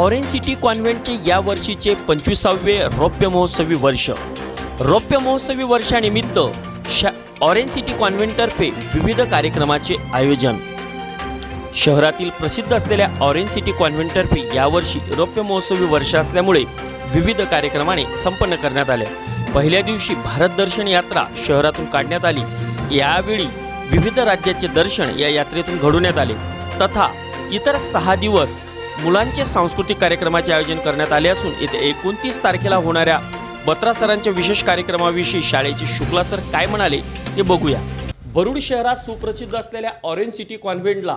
Orange city कॉन्व्हेंटचे या वर्षीचे पंचवीसावे रौप्य महोत्सवी वर्ष. रौप्य महोत्सवी वर्षानिमित्त शा ऑरेंज सिटी कॉन्व्हेंटतर्फे विविध कार्यक्रमाचे आयोजन. शहरातील प्रसिद्ध असलेल्या ऑरेंज सिटी कॉन्व्हेंटतर्फे यावर्षी रौप्य महोत्सवी वर्ष असल्यामुळे विविध कार्यक्रमाने संपन्न करण्यात आले. पहिल्या दिवशी भारत दर्शन यात्रा शहरातून काढण्यात आली. यावेळी विविध राज्याचे दर्शन या यात्रेतून घडवण्यात आले. तथा इतर सहा दिवस मुलांचे सांस्कृतिक कार्यक्रमाचे आयोजन करण्यात आले असून येत्या एकोणतीस तारखेला होणाऱ्या बत्रा सरांच्या विशेष कार्यक्रमाविषयी शाळेचे शुक्ला सर काय म्हणाले ते बघूया. बरुड शहरात सुप्रसिद्ध असलेल्या ऑरेंज सिटी कॉन्व्हेंटला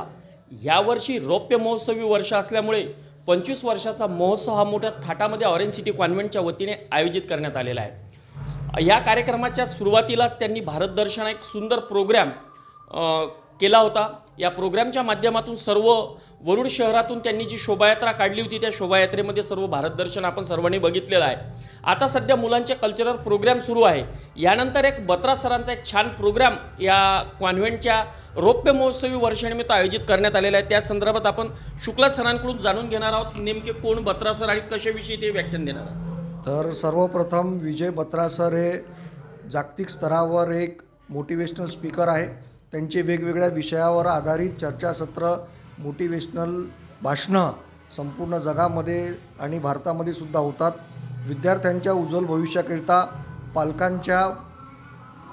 यावर्षी रौप्य महोत्सवी वर्ष असल्यामुळे पंचवीस वर्षाचा महोत्सव हा मोठ्या थाटामध्ये ऑरेंज सिटी कॉन्व्हेंटच्या वतीने आयोजित करण्यात आलेला आहे. या कार्यक्रमाच्या सुरुवातीलाच त्यांनी भारत दर्शन एक सुंदर प्रोग्रॅम केला होता. या प्रोग्रॅमच्या माध्यमातून सर्व वरुड शहरातून त्यांनी जी शोभायात्रा काढली होती त्या शोभायात्रेमध्ये सर्व भारत दर्शन आपण सर्वांनी बघितलेलं आहे. आता सध्या मुलांचे कल्चरल प्रोग्रॅम सुरू आहे. यानंतर एक बत्रा सरांचा एक छान प्रोग्राम या कॉन्व्हेंटच्या रौप्य महोत्सवी वर्षानिमित्त आयोजित करण्यात आलेला आहे. त्या संदर्भात आपण शुक्ला सरांकडून जाणून घेणार आहोत नेमके कोण बत्रा सर आणि कशाविषयी ते व्याख्यान देणार आहेत? तर सर्वप्रथम विजय बत्रा सर हे जागतिक स्तरावर एक मोटिवेशनल स्पीकर आहे. त्यांचे वेगवेगळ्या विषयावर आधारित चर्चासत्र मोटिवेशनल भाषणं संपूर्ण जगामध्ये आणि भारतामध्ये सुद्धा होतात. विद्यार्थ्यांच्या उज्ज्वल भविष्याकरिता पालकांच्या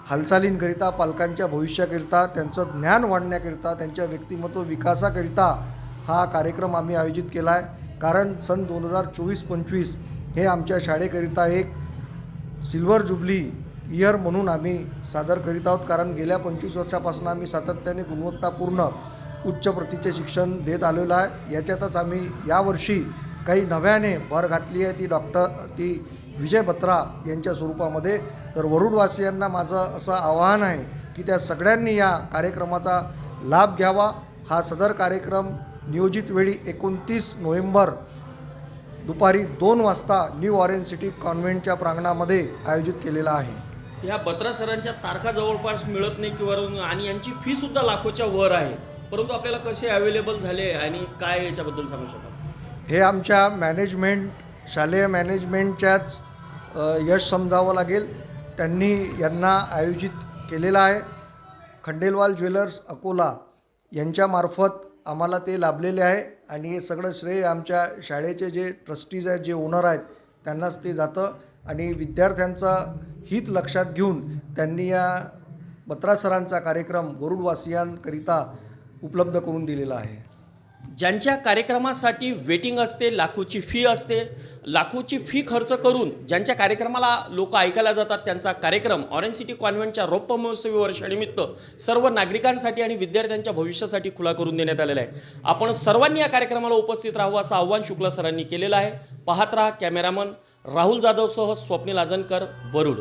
हालचालींकरिता पालकांच्या भविष्याकरिता त्यांचं ज्ञान वाढण्याकरिता त्यांच्या व्यक्तिमत्व विकासाकरिता हा कार्यक्रम आम्ही आयोजित केला आहे कारण सन दोन हजार चोवीस पंचवीस हे आमच्या शाळेकरिता एक सिल्वर जुबली इयर म्हणून आम्ही सादर करीत आहोत कारण गेल्या पंचवीस वर्षापासून आम्ही सातत्याने गुणवत्तापूर्ण उच्च प्रतीचे शिक्षण देत आलेलो आहे. याच्यातच आम्ही यावर्षी काही नव्याने भर घातली आहे ती डॉक्टर ती विजय बत्रा यांच्या स्वरूपामध्ये. तर वरुडवासियांना माझं असं आवाहन आहे की त्या सगळ्यांनी या कार्यक्रमाचा लाभ घ्यावा. हा सदर कार्यक्रम नियोजित वेळी एकोणतीस नोव्हेंबर दुपारी दोन वाजता न्यू ऑरेंज सिटी कॉन्व्हेंटच्या प्रांगणामध्ये आयोजित केलेला आहे. या बत्रा सरांच्या तारखा जवळपास मिळत नाही किंवा आणि यांची फीसुद्धा लाखोच्या वर आहे. परंतु आपल्याला कसे अवेलेबल झाले आणि काय याच्याबद्दल सांगू शकाल? हे आमच्या मॅनेजमेंट शालेय मॅनेजमेंटच्याच यश समजावं लागेल. त्यांनी यांना आयोजित केलेलं आहे. खंडेलवाल ज्वेलर्स अकोला यांच्यामार्फत आम्हाला ते लाभलेले आहे आणि हे सगळं श्रेय आमच्या शाळेचे जे ट्रस्टीज आहेत जे ओनर आहेत त्यांनाच ते जातं. आणि विद्यार्थ्यांचा हित लक्षात घेऊन त्यांनी या बत्रा सरांचा कार्यक्रम गरुडवासियांकरिता उपलब्ध करून दिलेला आहे. ज्यांच्या कार्यक्रमासाठी वेटिंग असते लाखोची फी असते लाखोची फी खर्च करून ज्यांच्या कार्यक्रमाला लोक ऐकायला जातात त्यांचा कार्यक्रम ऑरेंज सिटी कॉन्व्हेंटच्या रौप्य महोत्सवी वर्षानिमित्त सर्व नागरिकांसाठी आणि विद्यार्थ्यांच्या भविष्यासाठी खुला करून देण्यात आलेला आहे. आपण सर्वांनी या कार्यक्रमाला उपस्थित राहावं असं आव्हान शुक्ला सरांनी केलेलं आहे. पाहत राहा कॅमेरामन राहुल जाधवसह स्वप्नील आजनकर वरुड